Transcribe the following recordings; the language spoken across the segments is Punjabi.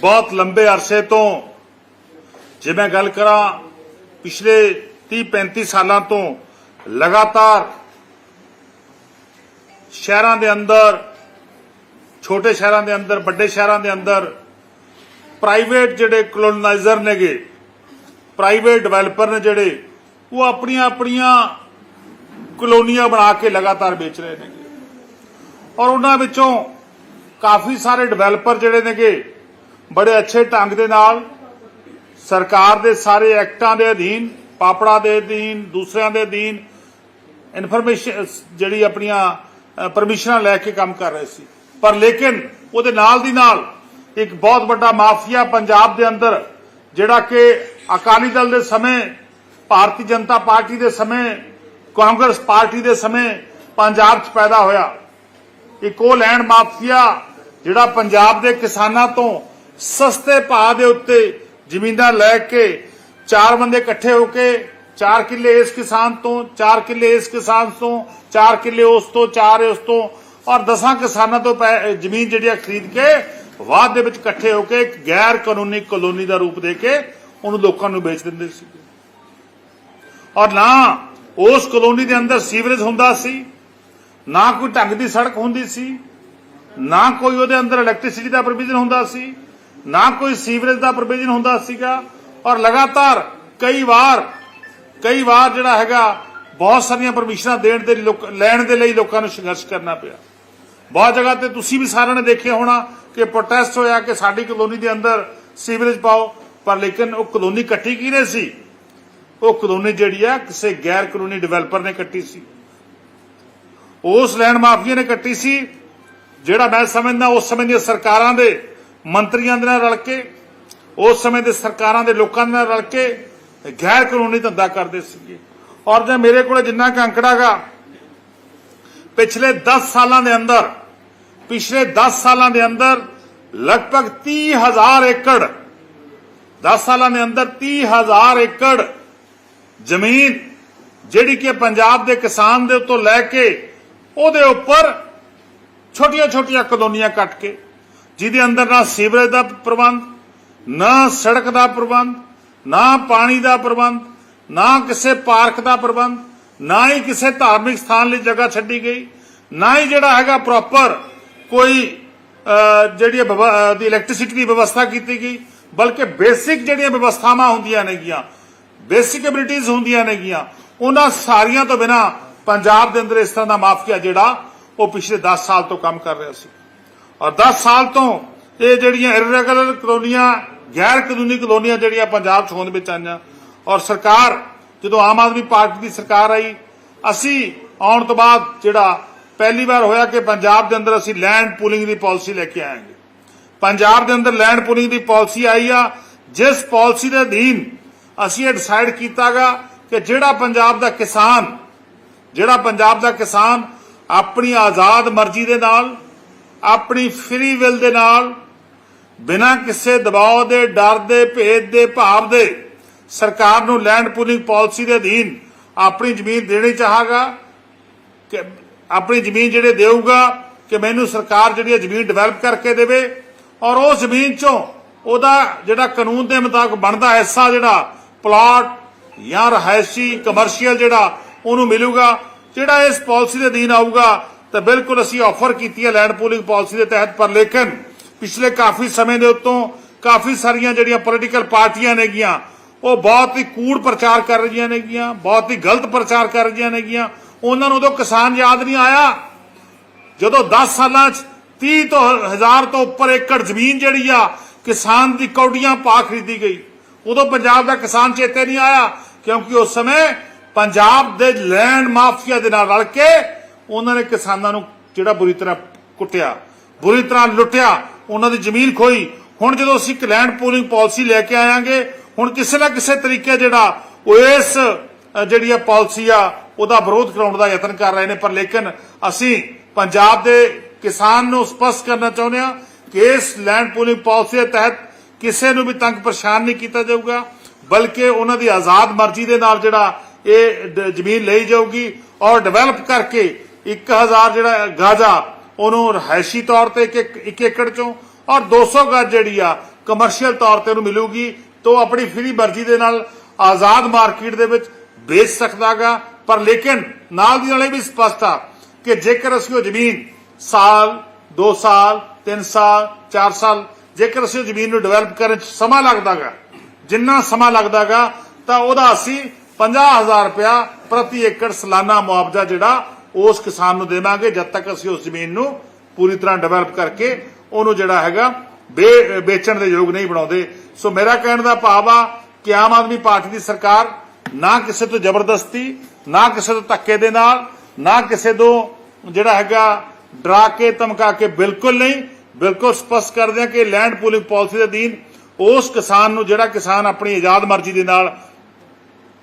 ਬਹੁਤ ਲੰਬੇ ਅਰਸੇ ਤੋਂ ਜੇ ਮੈਂ ਗੱਲ ਕਰਾਂ, ਪਿਛਲੇ 30 35 ਸਾਲਾਂ ਤੋਂ ਲਗਾਤਾਰ ਸ਼ਹਿਰਾਂ ਦੇ ਅੰਦਰ, ਛੋਟੇ ਸ਼ਹਿਰਾਂ ਦੇ ਅੰਦਰ, ਵੱਡੇ ਸ਼ਹਿਰਾਂ ਦੇ ਅੰਦਰ ਪ੍ਰਾਈਵੇਟ ਜਿਹੜੇ ਕਲੋਨਾਈਜ਼ਰ ਨੇਗੇ ਪ੍ਰਾਈਵੇਟ ਡਿਵੈਲਪਰ ਨੇ ਜਿਹੜੇ, ਉਹ ਆਪਣੀਆਂ ਆਪਣੀਆਂ ਕਲੋਨੀਆਂ ਬਣਾ ਕੇ ਲਗਾਤਾਰ ਵੇਚ ਰਹੇ ਨੇਗੇ। ਔਰ ਉਹਨਾਂ ਵਿੱਚੋਂ ਕਾਫੀ ਸਾਰੇ ਡਿਵੈਲਪਰ ਜਿਹੜੇ ਨੇਗੇ ਬੜੇ ਅੱਛੇ ਢੰਗ ਦੇ ਨਾਲ ਸਰਕਾਰ ਦੇ ਸਾਰੇ ਐਕਟਾਂ ਦੇ ਅਧੀਨ, ਪਾਪੜਾ ਦੇ ਅਧੀਨ, ਦੂਸਰਿਆਂ ਦੇ ਅਧੀਨ ਇਨਫੋਰਮੇਸ਼ਨ, ਜਿਹੜੀ ਆਪਣੀਆਂ ਪਰਮਿਸ਼ਨਾਂ ਲੈ ਕੇ ਕੰਮ ਕਰ ਰਹੇ ਸੀ। ਪਰ ਲੇਕਿਨ ਉਹਦੇ ਨਾਲ ਦੀ ਨਾਲ ਇੱਕ ਬਹੁਤ ਵੱਡਾ ਮਾਫੀਆ ਪੰਜਾਬ ਦੇ ਅੰਦਰ, ਜਿਹੜਾ ਕਿ ਅਕਾਲੀ ਦਲ ਦੇ ਸਮੇਂ, ਭਾਰਤੀ ਜਨਤਾ ਪਾਰਟੀ ਦੇ ਸਮੇਂ, ਕਾਂਗਰਸ ਪਾਰਟੀ ਦੇ ਸਮੇਂ ਪੰਜਾਬ 'ਚ ਪੈਦਾ ਹੋਇਆ। ਇੱਕ ਉਹ ਲੈਂਡ ਮਾਫੀਆ ਜਿਹੜਾ ਪੰਜਾਬ ਦੇ ਕਿਸਾਨਾਂ ਤੋਂ ਸਸਤੇ ਭਾਅ ਦੇ ਉੱਤੇ ਜ਼ਮੀਨਾਂ ਲੈ ਕੇ ਚਾਰ ਬੰਦੇ ਇਕੱਠੇ ਹੋ ਕੇ, ਚਾਰ ਕਿੱਲੇ ਇਸ ਕਿਸਾਨ ਤੋਂ, ਚਾਰ ਕਿੱਲੇ ਇਸ ਕਿਸਾਨ ਤੋਂ, ਚਾਰ ਕਿੱਲੇ ਉਸ ਤੋਂ, ਚਾਰ ਉਸ ਤੋਂ ਔਰ 10 ਕਿਸਾਨਾਂ ਤੋਂ ਜ਼ਮੀਨ ਜਿਹੜੀ ਆ ਖਰੀਦ ਕੇ ਬਾਅਦ ਦੇ ਵਿੱਚ ਇਕੱਠੇ ਹੋ ਕੇ ਇੱਕ ਗੈਰ ਕਾਨੂੰਨੀ ਕਲੋਨੀ ਦਾ ਰੂਪ ਦੇ ਕੇ ਉਹਨੂੰ ਲੋਕਾਂ ਨੂੰ ਵੇਚ ਦਿੰਦੇ ਸੀ। ਔਰ ਨਾ ਉਸ ਕਲੋਨੀ ਦੇ ਅੰਦਰ ਸੀਵਰੇਜ ਹੁੰਦਾ ਸੀ, ਨਾ ਕੋਈ ਢੰਗ ਦੀ ਸੜਕ ਹੁੰਦੀ ਸੀ, ਨਾ ਕੋਈ ਉਹਦੇ ਅੰਦਰ ਇਲੈਕਟ੍ਰਿਸਿਟੀ ਦਾ ਪ੍ਰੋਵੀਜ਼ਨ ਹੁੰਦਾ ਸੀ ਨਾ ਕੋਈ ਸੀਵਰੇਜ ਦਾ ਪ੍ਰੋਵੀਜ਼ਨ ਹੁੰਦਾ ਸੀਗਾ, ਔਰ ਲਗਾਤਾਰ ਕਈ ਵਾਰ ਕਈ ਵਾਰ ਜਿਹੜਾ ਹੈਗਾ, ਬਹੁਤ ਸਾਰੀਆਂ ਪਰਮਿਸ਼ਨਾਂ ਦੇਣ ਦੇ ਲੈਣ ਦੇ ਲਈ ਲੋਕਾਂ ਨੂੰ ਸੰਘਰਸ਼ ਕਰਨਾ ਪਿਆ। ਬਹੁਤ ਜਗ੍ਹਾ ਤੇ ਤੁਸੀਂ ਵੀ ਸਾਰਿਆਂ ਨੇ ਦੇਖਿਆ ਹੋਣਾ ਕਿ ਪ੍ਰੋਟੈਸਟ ਹੋਇਆ ਕਿ ਸਾਡੀ ਕਲੋਨੀ ਦੇ ਅੰਦਰ ਸੀਵਰੇਜ ਪਾਓ, ਪਰ ਲੇਕਿਨ ਉਹ ਕਲੋਨੀ ਕੱਟੀ ਕਿਹਨੇ ਸੀ? ਉਹ ਕਲੋਨੀ ਜਿਹੜੀ ਆ, ਕਿਸੇ ਗੈਰ ਕਾਨੂੰਨੀ ਡਿਵੈਲਪਰ ਨੇ ਕੱਟੀ ਸੀ। ਉਸ ਲੈਂਡ ਮਾਫੀਆ ਨੇ ਕੱਟੀ ਸੀ, ਜਿਹੜਾ ਮੈਂ ਸਮਝਦਾ ਉਸ ਸਮੇਂ ਦੀਆਂ ਸਰਕਾਰਾਂ ਦੇ ਮੰਤਰੀਆਂ ਦੇ ਨਾਲ ਰਲ ਕੇ, ਉਸ ਸਮੇਂ ਦੇ ਸਰਕਾਰਾਂ ਦੇ ਲੋਕਾਂ ਦੇ ਨਾਲ ਰਲ ਕੇ ਗੈਰ ਕਾਨੂੰਨੀ ਧੰਦਾ ਕਰਦੇ ਸੀਗੇ। ਔਰ ਜੇ ਮੇਰੇ ਕੋਲ ਜਿੰਨਾ ਕੁ ਅੰਕੜਾ ਗਾ, ਪਿਛਲੇ 10 ਸਾਲਾਂ ਦੇ ਅੰਦਰ, ਪਿਛਲੇ 10 ਸਾਲਾਂ ਦੇ ਅੰਦਰ ਲਗਭਗ 30000 ਏਕੜ 10 ਸਾਲਾਂ ਦੇ ਅੰਦਰ 30000 ਏਕੜ ਜ਼ਮੀਨ ਜਿਹੜੀ ਕਿ ਪੰਜਾਬ ਦੇ ਕਿਸਾਨ ਦੇ ਉੱਤੋਂ ਲੈ ਕੇ ਉਹਦੇ ਉੱਪਰ ਛੋਟੀਆਂ ਛੋਟੀਆਂ ਕਲੋਨੀਆਂ ਕੱਟ ਕੇ ਜਿਹਦੇ ਅੰਦਰ ਨਾ ਸੀਵਰੇਜ ਦਾ ਪ੍ਰਬੰਧ ਨਾ ਸੜਕ ਦਾ ਪ੍ਰਬੰਧ ਨਾ ਪਾਣੀ ਦਾ ਪ੍ਰਬੰਧ ਨਾ ਕਿਸੇ ਪਾਰਕ ਦਾ ਪ੍ਰਬੰਧ ਨਾ ਹੀ ਕਿਸੇ ਧਾਰਮਿਕ ਸਥਾਨ ਲਈ ਜਗ੍ਹਾ ਛੱਡੀ ਗਈ ਨਾ ਹੀ ਜਿਹੜਾ ਹੈਗਾ ਪ੍ਰੋਪਰ ਕੋਈ ਅਹ, ਜਿਹੜੀ ਦੀ ਇਲੈਕਟ੍ਰਿਸਿਟੀ ਦੀ ਵਿਵਸਥਾ ਕੀਤੀ ਗਈ ਬਲਕਿ ਬੇਸਿਕ ਜਿਹੜੀਆਂ ਵਿਵਸਥਾਵਾਂ ਹੁੰਦੀਆਂ ਨੇਗੀਆਂ ਬੇਸਿਕ ਐਬਿਲਿਟੀਜ਼ ਹੁੰਦੀਆਂ ਨੇਗੀਆਂ ਉਹਨਾਂ ਸਾਰੀਆਂ ਤੋਂ ਬਿਨਾ ਪੰਜਾਬ ਦੇ ਅੰਦਰ ਇਸ ਤਰ੍ਹਾਂ ਦਾ ਮਾਫੀਆ ਜਿਹੜਾ ਉਹ ਪਿਛਲੇ 10 ਸਾਲ ਤੋਂ ਕੰਮ ਕਰ ਰਿਹਾ ਸੀ। ਔਰ 10 ਸਾਲ ਤੋਂ ਇਹ ਜਿਹੜੀਆਂ ਇਰੈਗੂਲਰ ਕਲੋਨੀਆਂ, ਗੈਰ ਕਾਨੂੰਨੀ ਕਲੋਨੀਆਂ ਜਿਹੜੀਆਂ ਪੰਜਾਬ 'ਚ ਹੋਂਦ ਵਿੱਚ ਆਈਆਂ, ਔਰ ਸਰਕਾਰ, ਜਦੋਂ ਆਮ ਆਦਮੀ ਪਾਰਟੀ ਦੀ ਸਰਕਾਰ ਆਈ, ਅਸੀਂ ਆਉਣ ਤੋਂ ਬਾਅਦ ਜਿਹੜਾ ਪਹਿਲੀ ਵਾਰ ਹੋਇਆ ਕਿ ਪੰਜਾਬ ਦੇ ਅੰਦਰ ਅਸੀਂ ਲੈਂਡ ਪੂਲਿੰਗ ਦੀ ਪਾਲਿਸੀ ਲੈ ਕੇ ਆਏਗੇ ਪੰਜਾਬ ਦੇ ਅੰਦਰ ਲੈਂਡ ਪੂਲਿੰਗ ਦੀ ਪਾਲਿਸੀ ਆਈ ਆ, ਜਿਸ ਪਾਲਿਸੀ ਦੇ ਅਧੀਨ ਅਸੀਂ ਇਹ ਡਿਸਾਈਡ ਕੀਤਾਗਾ ਕਿ ਜਿਹੜਾ ਪੰਜਾਬ ਦਾ ਕਿਸਾਨ, ਜਿਹੜਾ ਪੰਜਾਬ ਦਾ ਕਿਸਾਨ ਆਪਣੀ ਆਜ਼ਾਦ ਮਰਜ਼ੀ ਦੇ ਨਾਲ ਆਪਣੀ ਫ੍ਰੀ ਵਿਲ ਦੇ ਨਾਲ, ਬਿਨਾਂ ਕਿਸੇ ਦਬਾਅ ਦੇ, ਡਰ ਦੇ, ਭੇਦ ਦੇ, ਭਾਵ ਦੇ, ਸਰਕਾਰ ਨੂੰ ਲੈਂਡ ਪੂਲਿੰਗ ਪਾਲਿਸੀ ਦੇ ਅਧੀਨ ਆਪਣੀ ਜ਼ਮੀਨ ਦੇਣੀ ਚਾਹਾਗਾ, ਕਿ ਆਪਣੀ ਜ਼ਮੀਨ ਜਿਹੜੇ ਦੇਊਗਾ, ਕਿ ਮੈਨੂੰ ਸਰਕਾਰ ਜਿਹੜੀ ਜ਼ਮੀਨ ਡਿਵੈਲਪ ਕਰਕੇ ਦੇਵੇ ਔਰ ਉਹ ਜ਼ਮੀਨ ਚੋਂ ਉਹਦਾ ਜਿਹੜਾ ਕਾਨੂੰਨ ਦੇ ਮੁਤਾਬਕ ਬਣਦਾ ਹਿੱਸਾ ਜਿਹੜਾ ਪਲਾਟ ਜਾਂ ਰਹਾਇਸ਼ੀ ਕਮਰਸ਼ੀਅਲ ਜਿਹੜਾ ਉਹਨੂੰ ਮਿਲੂਗਾ, ਜਿਹੜਾ ਇਸ ਪਾਲਿਸੀ ਦੇ ਅਧੀਨ ਆਊਗਾ ਤਾਂ ਬਿਲਕੁਲ ਅਸੀਂ ਆਫਰ ਕੀਤੀ ਹੈ ਲੈਂਡ ਪੂਲਿੰਗ ਪਾਲਿਸੀ ਦੇ ਤਹਿਤ, ਪਰ ਲੇਕਿਨ ਪਿਛਲੇ ਕਾਫੀ ਸਮੇਂ ਦੇ ਉੱਤੋਂ ਕਾਫੀ ਸਾਰੀਆਂ ਜਿਹੜੀਆਂ ਪੋਲੀਟੀਕਲ ਪਾਰਟੀਆਂ ਨੇਗੀਆਂ ਉਹ ਬਹੁਤ ਹੀ ਕੂੜ ਪ੍ਰਚਾਰ ਕਰ ਰਹੀਆਂ ਨੇਗੀਆਂ ਬਹੁਤ ਹੀ ਗਲਤ ਪ੍ਰਚਾਰ ਕਰ ਰਹੀਆਂ ਨੇਗੀਆਂ ਉਹਨਾਂ ਨੂੰ ਉਦੋਂ ਕਿਸਾਨ ਯਾਦ ਨਹੀਂ ਆਇਆ, ਜਦੋਂ 10 ਸਾਲਾਂ 'ਚ 30 ਤੋਂ ਹਜ਼ਾਰ ਤੋਂ ਉੱਪਰ ਏਕੜ ਜ਼ਮੀਨ ਜਿਹੜੀ ਆ, ਕਿਸਾਨ ਦੀ ਕੌਡੀਆਂ ਪਾ ਖਰੀਦੀ ਗਈ। ਉਦੋਂ ਪੰਜਾਬ ਦਾ ਕਿਸਾਨ ਚੇਤੇ ਨਹੀਂ ਆਇਆ, ਕਿਉਂਕਿ ਉਸ ਸਮੇਂ ਪੰਜਾਬ ਦੇ ਲੈਂਡ ਮਾਫੀਆ ਦੇ ਨਾਲ ਰਲ ਕੇ ਉਹਨਾਂ ਨੇ ਕਿਸਾਨਾਂ ਨੂੰ ਜਿਹੜਾ ਬੁਰੀ ਤਰ੍ਹਾਂ ਕੁੱਟਿਆ, ਬੁਰੀ ਤਰ੍ਹਾਂ ਲੁੱਟਿਆ, ਉਹਨਾਂ ਦੀ ਜ਼ਮੀਨ ਖੋਈ ਹੁਣ ਜਦੋਂ ਅਸੀਂ ਇੱਕ ਲੈਂਡ ਪੂਲਿੰਗ ਪਾਲਿਸੀ ਲੈ ਕੇ ਆਵਾਂਗੇ ਹੁਣ ਕਿਸੇ ਨਾ ਕਿਸੇ ਤਰੀਕੇ ਜਿਹੜਾ ਉਹ ਇਸ ਜਿਹੜੀ ਆ ਪਾਲਿਸੀ ਆ, ਉਹਦਾ ਵਿਰੋਧ ਕਰਾਉਣ ਦਾ ਯਤਨ ਕਰ ਰਹੇ ਨੇ। ਪਰ ਲੇਕਿਨ ਅਸੀਂ ਪੰਜਾਬ ਦੇ ਕਿਸਾਨ ਨੂੰ ਸਪਸ਼ਟ ਕਰਨਾ ਚਾਹੁੰਦੇ ਹਾਂ ਕਿ ਇਸ ਲੈਂਡ ਪੂਲਿੰਗ ਪਾਲਿਸੀ ਦੇ ਤਹਿਤ ਕਿਸੇ ਨੂੰ ਵੀ ਤੰਗ ਪਰੇਸ਼ਾਨ ਨਹੀਂ ਕੀਤਾ ਜਾਊਗਾ, ਬਲਕਿ ਉਹਨਾਂ ਦੀ ਆਜ਼ਾਦ ਮਰਜ਼ੀ ਦੇ ਨਾਲ ਜਿਹੜਾ ਇਹ ਜ਼ਮੀਨ ਲਈ ਜਾਊਗੀ ਔਰ ਡਿਵੈਲਪ ਕਰਕੇ 1000 ਜਿਹੜਾ ਗਾਜਾ, ਉਹਨੂੰ ਰਹਾਇਸ਼ੀ ਤੌਰ ਤੇ ਇੱਕ ਏਕੜ ਚੋਂ, ਔਰ 200 ਗਜ ਜਿਹੜੀ ਆ ਕਮਰਸ਼ੀਅਲ ਤੌਰ ਤੇ ਉਹਨੂੰ ਮਿਲੂਗੀ, ਤਾਂ ਉਹ ਆਪਣੀ ਫਰੀ ਮਰਜ਼ੀ ਦੇ ਨਾਲ ਆਜ਼ਾਦ ਮਾਰਕੀਟ ਦੇ ਵਿੱਚ ਵੇਚ ਸਕਦਾਗਾ। ਪਰ ਲੇਕਿਨ ਨਾਲ ਦੀ ਨਾਲ ਇਹ ਵੀ ਸਪਸ਼ਟ ਆ ਕਿ ਜੇਕਰ ਅਸੀਂ ਉਹ ਜ਼ਮੀਨ ਸਾਲ 2 ਸਾਲ 3 ਸਾਲ 4 ਸਾਲ, ਜੇਕਰ ਅਸੀਂ ਉਹ ਜ਼ਮੀਨ ਨੂੰ ਡਿਵੈਲਪ ਕਰਨ ਚ ਸਮਾਂ ਲੱਗਦਾਗਾ, ਜਿੰਨਾ ਸਮਾਂ ਲੱਗਦਾਗਾ, ਤਾਂ ਉਹਦਾ ਅਸੀਂ 50000 ਰੁਪਇਆ ਪ੍ਰਤੀ ਏਕੜ ਸਾਲਾਨਾ ਮੁਆਵਜ਼ਾ ਜਿਹੜਾ ਉਸ ਕਿਸਾਨ ਨੂੰ ਦੇਵਾਂਗੇ, ਜਦ ਤੱਕ ਅਸੀਂ ਉਸ ਜ਼ਮੀਨ ਨੂੰ ਪੂਰੀ ਤਰ੍ਹਾਂ ਡਿਵੈਲਪ ਕਰਕੇ ਉਹਨੂੰ ਜਿਹੜਾ ਹੈਗਾ ਵੇਚਣ ਦੇ ਯੋਗ ਨਹੀਂ ਬਣਾਉਂਦੇ। ਸੋ ਮੇਰਾ ਕਹਿਣ ਦਾ ਭਾਵ ਆ ਕਿ ਆਮ ਆਦਮੀ ਪਾਰਟੀ ਦੀ ਸਰਕਾਰ ਨਾ ਕਿਸੇ ਤੋਂ ਜ਼ਬਰਦਸਤੀ, ਨਾ ਕਿਸੇ ਤੋਂ ਧੱਕੇ ਦੇ ਨਾਲ, ਨਾ ਕਿਸੇ ਤੋਂ ਜਿਹੜਾ ਹੈਗਾ ਡਰਾ ਕੇ ਧਮਕਾ ਕੇ ਬਿਲਕੁਲ ਨਹੀਂ, ਬਿਲਕੁਲ ਸਪਸ਼ਟ ਕਰਦੇ ਆ ਕਿ ਲੈਂਡ ਪੂਲਿੰਗ ਪਾਲਿਸੀ ਦੇ ਅਧੀਨ ਉਸ ਕਿਸਾਨ ਨੂੰ ਜਿਹੜਾ ਕਿਸਾਨ ਆਪਣੀ ਆਜ਼ਾਦ ਮਰਜ਼ੀ ਦੇ ਨਾਲ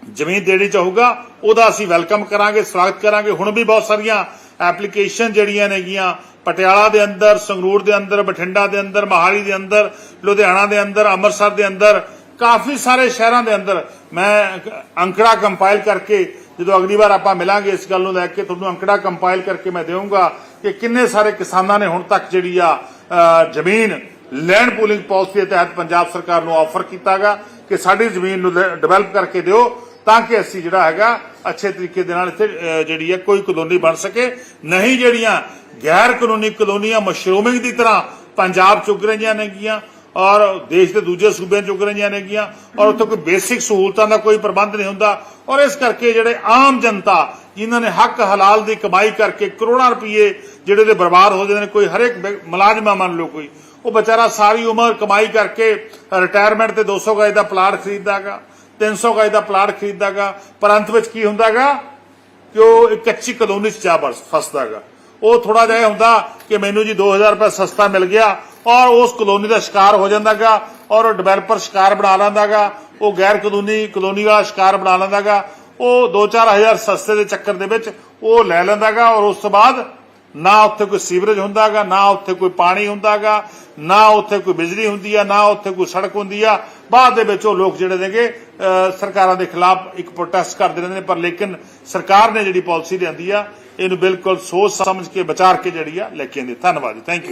ਜ਼ਮੀਨ ਦੇਣੀ ਚਾਹੂਗਾ, ਉਹਦਾ ਅਸੀਂ ਵੈਲਕਮ ਕਰਾਂਗੇ, ਸਵਾਗਤ ਕਰਾਂਗੇ। ਹੁਣ ਵੀ ਬਹੁਤ ਸਾਰੀਆਂ ਐਪਲੀਕੇਸ਼ਨ ਜਿਹੜੀਆਂ ਨੇਗੀਆਂ, ਪਟਿਆਲਾ ਦੇ ਅੰਦਰ, ਸੰਗਰੂਰ ਦੇ ਅੰਦਰ, ਬਠਿੰਡਾ ਦੇ ਅੰਦਰ, ਮਹਾਲੀ ਦੇ ਅੰਦਰ, ਲੁਧਿਆਣਾ ਦੇ ਅੰਦਰ, ਅੰਮ੍ਰਿਤਸਰ ਦੇ ਅੰਦਰ, ਕਾਫੀ ਸਾਰੇ ਸ਼ਹਿਰਾਂ ਦੇ ਅੰਦਰ ਮੈਂ ਅੰਕੜਾ ਕੰਪਾਈਲ ਕਰਕੇ, ਜਦੋਂ ਅਗਲੀ ਵਾਰ ਆਪਾਂ ਮਿਲਾਂਗੇ ਇਸ ਗੱਲ ਨੂੰ ਲੈ ਕੇ, ਤੁਹਾਨੂੰ ਅੰਕੜਾ ਕੰਪਾਈਲ ਕਰਕੇ ਮੈਂ ਦੇਵਾਂਗਾ ਕਿ ਕਿੰਨੇ ਸਾਰੇ ਕਿਸਾਨਾਂ ਨੇ ਹੁਣ ਤੱਕ ਜਿਹੜੀ ਆ ਜ਼ਮੀਨ ਲੈਂਡ ਪੂਲਿੰਗ ਪਾਲਿਸੀ ਦੇ ਤਹਿਤ ਪੰਜਾਬ ਸਰਕਾਰ ਨੂੰ ਆਫਰ ਕੀਤਾਗਾ, ਕਿ ਸਾਡੀ ਜ਼ਮੀਨ ਨੂੰ ਡਿਵੈਲਪ ਕਰਕੇ ਦਿਓ। ਤਾਂ ਕਿ ਅਸੀਂ ਜਿਹੜਾ ਹੈਗਾ ਅੱਛੇ ਤਰੀਕੇ ਦੇ ਨਾਲ ਇੱਥੇ ਜਿਹੜੀ ਹੈ ਕੋਈ ਕਲੋਨੀ ਬਣ ਸਕੇ। ਨਹੀਂ ਜਿਹੜੀਆਂ ਗੈਰ ਕਾਨੂੰਨੀ ਕਲੋਨੀਆਂ ਮਸ਼ਰੂਮਿੰਗ ਦੀ ਤਰ੍ਹਾਂ ਪੰਜਾਬ ਚ ਉੱਗ ਰਹੀਆਂ ਨੇਗੀਆਂ ਔਰ ਦੇਸ਼ ਦੇ ਦੂਜੇ ਸੂਬਿਆਂ ਚ ਉੱਗ ਰਹੀਆਂ ਨੇਗੀਆਂ ਔਰ ਉੱਥੇ ਕੋਈ ਬੇਸਿਕ ਸਹੂਲਤਾਂ ਦਾ ਕੋਈ ਪ੍ਰਬੰਧ ਨਹੀਂ ਹੁੰਦਾ ਔਰ ਇਸ ਕਰਕੇ ਜਿਹੜੇ ਆਮ ਜਨਤਾ ਜਿਨ੍ਹਾਂ ਨੇ ਹੱਕ ਹਲਾਲ ਦੀ ਕਮਾਈ ਕਰਕੇ ਕਰੋੜਾਂ ਰੁਪਏ ਜਿਹੜੇ ਦੇ ਬਰਬਾਦ ਹੋ ਜਾਂਦੇ ਨੇ, ਕੋਈ ਹਰੇਕ ਵਿਅਕ- ਮੁਲਾਜ਼ਮਾਂ ਮੰਨ ਲਓ ਕੋਈ, ਉਹ ਵਿਚਾਰਾ ਸਾਰੀ ਉਮਰ ਕਮਾਈ ਕਰਕੇ ਰਿਟਾਇਰਮੈਂਟ ਤੇ 200 ਗਜ ਦਾ ਪਲਾਟ ਖਰੀਦਦਾਗਾ 300 ਗਜ ਦਾ ਪਲਾਟ ਖਰੀਦਦਾਗਾ, ਪਰ ਅੰਤ ਵਿੱਚ ਕੀ ਹੁੰਦਾਗਾ ਕਿ ਉਹ ਇੱਕ ਕੱਚੀ ਕਲੋਨੀ 'ਚ ਜਾ ਫਸਦਾਗਾ। ਉਹ ਥੋੜਾ ਜਿਹਾ ਹੁੰਦਾ ਕਿ ਮੈਨੂੰ ਜੀ 2000 ਰੁਪਏ ਸਸਤਾ ਮਿਲ ਗਿਆ ਔਰ ਉਸ ਕਲੋਨੀ ਦਾ ਸ਼ਿਕਾਰ ਹੋ ਜਾਂਦਾਗਾ ਔਰ ਉਹ ਡਿਵੈਲਪਰ ਸ਼ਿਕਾਰ ਬਣਾ ਲੈਂਦਾਗਾ, ਉਹ ਗੈਰ ਕਾਨੂੰਨੀ ਕਲੋਨੀ ਵਾਲਾ ਸ਼ਿਕਾਰ ਬਣਾ ਲੈਂਦਾਗਾ, ਉਹ 2-4000 ਸਸਤੇ ਦੇ ਚੱਕਰ ਦੇ ਵਿੱਚ ਉਹ ਲੈ ਲੈਂਦਾਗਾ ਔਰ ਉਸ ਤੋਂ ਬਾਅਦ ਨਾ ਉੱਥੇ ਕੋਈ ਸੀਵਰੇਜ ਹੁੰਦਾਗਾ, ਨਾ ਉੱਥੇ ਕੋਈ ਪਾਣੀ ਹੁੰਦਾਗਾ, ਨਾ ਉੱਥੇ ਕੋਈ ਬਿਜਲੀ ਹੁੰਦੀ ਆ, ਨਾ ਉੱਥੇ ਕੋਈ ਸੜਕ ਹੁੰਦੀ ਆ। ਬਾਅਦ ਦੇ ਵਿੱਚ ਉਹ ਲੋਕ ਜਿਹੜੇ ਨੇਗੇ ਸਰਕਾਰਾਂ ਦੇ ਖਿਲਾਫ ਇੱਕ ਪ੍ਰੋਟੈਸਟ ਕਰਦੇ ਰਹਿੰਦੇ ਨੇ, ਪਰ ਲੇਕਿਨ ਸਰਕਾਰ ਨੇ ਜਿਹੜੀ ਪਾਲਿਸੀ ਲਿਆਂਦੀ ਆ, ਇਹਨੂੰ ਬਿਲਕੁਲ ਸੋਚ ਸਮਝ ਕੇ ਵਿਚਾਰ ਕੇ ਜਿਹੜੀ ਆ, ਲੈ ਕੇ ਆਂਦੀ ਧੰਨਵਾਦ ਜੀ ਥੈਂਕ ਯੂ